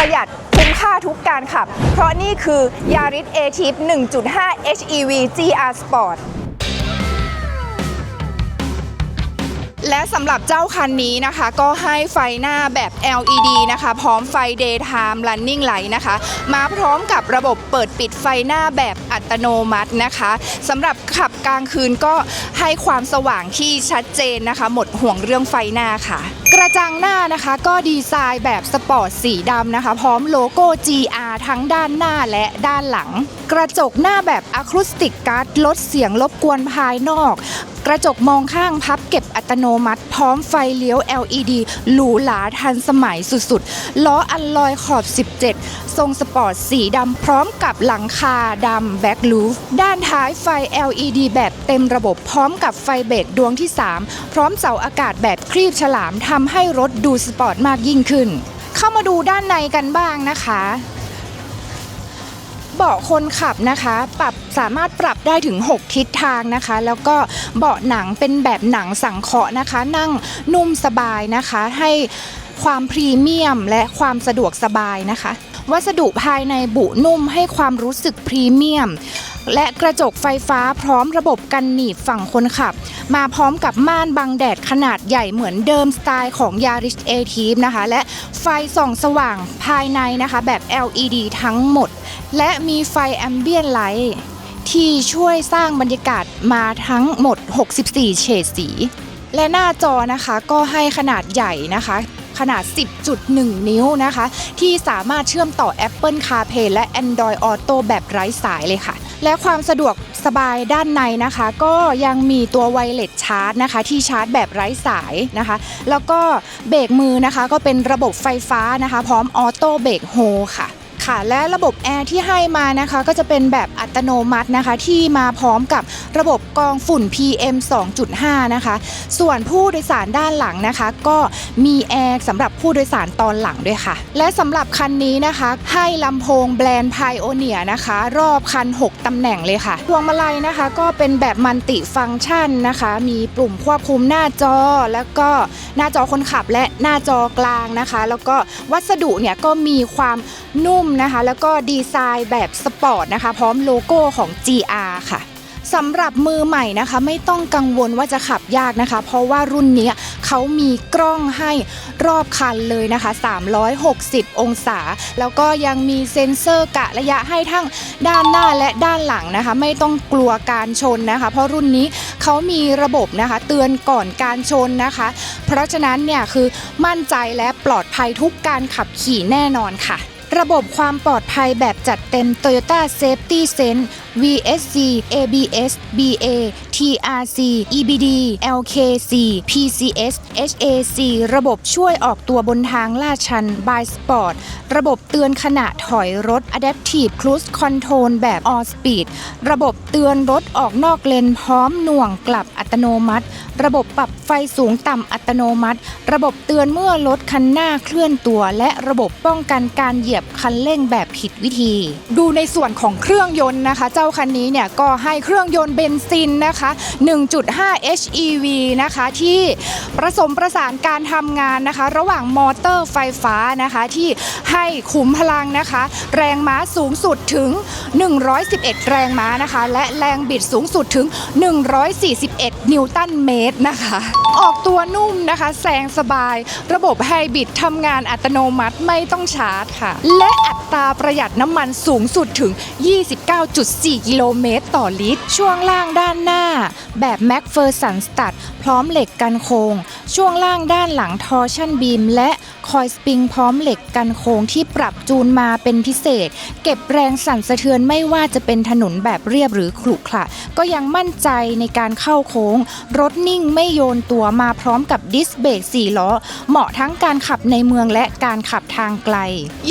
ประหยัดคุ้มค่าทุกการขับ เพราะนี่คือ Yaris a t i p 1.5 HEV GR Sport และสำหรับเจ้าคันนี้นะคะ ก็ให้ไฟหน้าแบบ LED นะคะ พร้อมไฟ Daytime Running Light นะคะ มาพร้อมกับระบบเปิดปิดไฟหน้าแบบอัตโนมัตินะคะสำหรับขับกลางคืนก็ให้ความสว่างที่ชัดเจนนะคะ หมดห่วงเรื่องไฟหน้าค่ะ กระจังหน้านะคะก็ดีไซน์แบบสปอร์ตสีดำนะคะ พร้อมโลโก้ GR ทั้งด้านหน้าและด้านหลัง กระจกหน้าแบบอะคูสติกการ์ดลดเสียงรบกวนภายนอก กระจกมองข้างพับเก็บอัตโนมัติ พร้อมไฟเลี้ยว LED หรูหราทันสมัยสุดๆ ล้ออัลลอยขอบ 17 ทรงสปอร์ตสีดำพร้อมกับหลังคาดำแบ็กลูฟด้านท้ายไฟ LED แบบเต็มระบบพร้อมกับไฟเบรกดวงที่ 3 พร้อมเสาอากาศแบบครีบฉลามทำให้รถดูสปอร์ตมากยิ่งขึ้น เข้ามาดูด้านในกันบ้างนะคะ เบาะคนขับนะคะ ปรับสามารถปรับได้ถึง 6 ทิศทางนะคะ แล้วก็เบาะหนังเป็นแบบหนังสังเคราะห์นะคะ นั่งนุ่มสบายนะคะ ให้ความพรีเมียมและความสะดวกสบายนะคะ วัสดุภายในบุนุ่มให้ความรู้สึกพรีเมียม และกระจกไฟฟ้าพร้อมระบบกันหนีบฝั่งคนขับ มาพร้อมกับม่านบังแดดขนาดใหญ่เหมือนเดิมสไตล์ของ Yaris a t i v นะคะ และไฟส่องสว่างภายในนะคะ แบบ LED ทั้งหมด และมีไฟแอมเบียนไลท์ที่ช่วยสร้างบรรยากาศมาทั้งหมด 64 เฉดสี และหน้าจอนะคะก็ให้ขนาดใหญ่นะคะ ขนาด 10.1 นิ้วนะคะ ที่สามารถเชื่อมต่อ Apple CarPlay และ Android Auto แบบไร้สายเลยค่ะ และความสะดวกสบายด้านในนะคะ ก็ยังมีตัวไวเลสชาร์จนะคะ ที่ชาร์จแบบไร้สายนะคะ แล้วก็เบรกมือนะคะ ก็เป็นระบบไฟฟ้านะคะ พร้อมออโต้เบรกโฮค่ะ ค่ะและระบบแอร์ที่ให้มานะคะก็จะเป็นแบบอัตโนมัตินะคะที่มาพร้อมกับระบบกองฝุ่น PM 2.5 นะคะ ส่วนผู้โดยสารด้านหลังนะคะ ก็มีแอร์สำหรับผู้โดยสารตอนหลังด้วยค่ะ และสำหรับคันนี้นะคะ ให้ลำโพงแบรนด์ Pioneer นะคะ รอบคัน 6ตำแหน่งเลยค่ะ พวงมาลัยนะคะ ก็เป็นแบบมัลติฟังก์ชันนะคะ มีปุ่มควบคุมหน้าจอ แล้วก็หน้าจอคนขับและหน้าจอกลางนะคะ แล้วก็วัสดุเนี่ยก็มีความนุ่มนะคะ แล้วก็ดีไซน์แบบสปอร์ตนะคะ พร้อมโลโก้ของ GR ค่ะสำหรับมือใหม่นะคะ ไม่ต้องกังวลว่าจะขับยากนะคะ เพราะว่ารุ่นนี้เขามีกล้องให้รอบคันเลยนะคะ 360 องศา แล้วก็ยังมีเซ็นเซอร์กะระยะให้ทั้งด้านหน้าและด้านหลังนะคะ ไม่ต้องกลัวการชนนะคะ เพราะรุ่นนี้เขามีระบบนะคะ เตือนก่อนการชนนะคะ เพราะฉะนั้นเนี่ยคือมั่นใจและปลอดภัยทุกการขับขี่แน่นอนค่ะ ระบบความปลอดภัยแบบจัดเต็ม Toyota Safety Sense VSC ABS BA TRC EBD LKC PCS HAC ระบบช่วยออกตัวบนทางลาดชัน by Sport ระบบเตือนขณะถอยรถ Adaptive Cruise Control แบบ All Speed ระบบเตือนรถออกนอกเลนพร้อมหน่วงกลับอัตโนมัติ ระบบปรับไฟสูงต่ำอัตโนมัติ ระบบเตือนเมื่อรถคันหน้าเคลื่อนตัว และระบบป้องกันการเหยียบคันเร่งแบบผิดวิธี ดูในส่วนของเครื่องยนต์นะคะเจ้าคันนี้เนี่ยก็ให้เครื่องยนต์เบนซินนะคะ 1.5 HEV นะคะที่ผสมประสานการทำงานนะคะ ระหว่างมอเตอร์ไฟฟ้านะคะที่ให้ขุมพลังนะคะ แรงม้าสูงสุดถึง 111 แรงม้านะคะ และแรงบิดสูงสุดถึง 141 นิวตันเมตรนะคะ ออกตัวนุ่มนะคะแซงสบาย ระบบไฮบริดทำงานอัตโนมัติไม่ต้องชาร์จค่ะ และอัตราประหยัดน้ำมันสูงสุดถึง 29.4 4 กิโลเมตรต่อลิตร ช่วงล่างด้านหน้า แบบแม็กเฟอร์สันสตัดพร้อมเหล็กกันโคง ช่วงล่างด้านหลังทอร์ชั่นบีมและ คอยสปริงพร้อมเหล็กกันโค้งที่ปรับจูนมาเป็นพิเศษ เก็บแรงสั่นสะเทือนไม่ว่าจะเป็นถนนแบบเรียบหรือขรุขระก็ยังมั่นใจในการเข้าโค้ง รถนิ่งไม่โยนตัวมาพร้อมกับดิสเบรก4ล้อ เหมาะทั้งการขับในเมืองและการขับทางไกล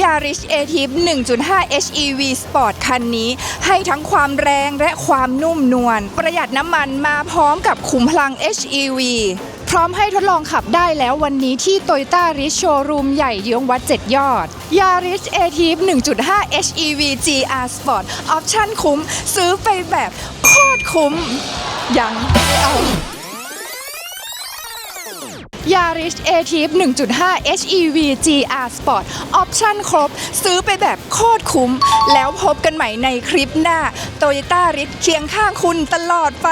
Yaris a t i p 1.5 HEV Sport คันนี้ ให้ทั้งความแรงและความนุ่มนวลประหยัดน้ำมันมาพร้อมกับขุมพลัง HEV พร้อมให้ทดลองขับได้แล้ววันนี้ที่ Toyota r i s Showroom ใหญ่เยื้องวัด 7 ยอด Yaris a t i p 1.5 HEV GR Sport ออปชั่นคุ้ม ซื้อไปแบบโคตรคุ้ม ยังไม่เอา Yaris a t i v 1.5 HEV GR Sport ออปชั่นครบ ซื้อไปแบบโคตรคุ้ม แล้วพบกันใหม่ในคลิปหน้า Toyota r i เคียงข้างคุณตลอดไป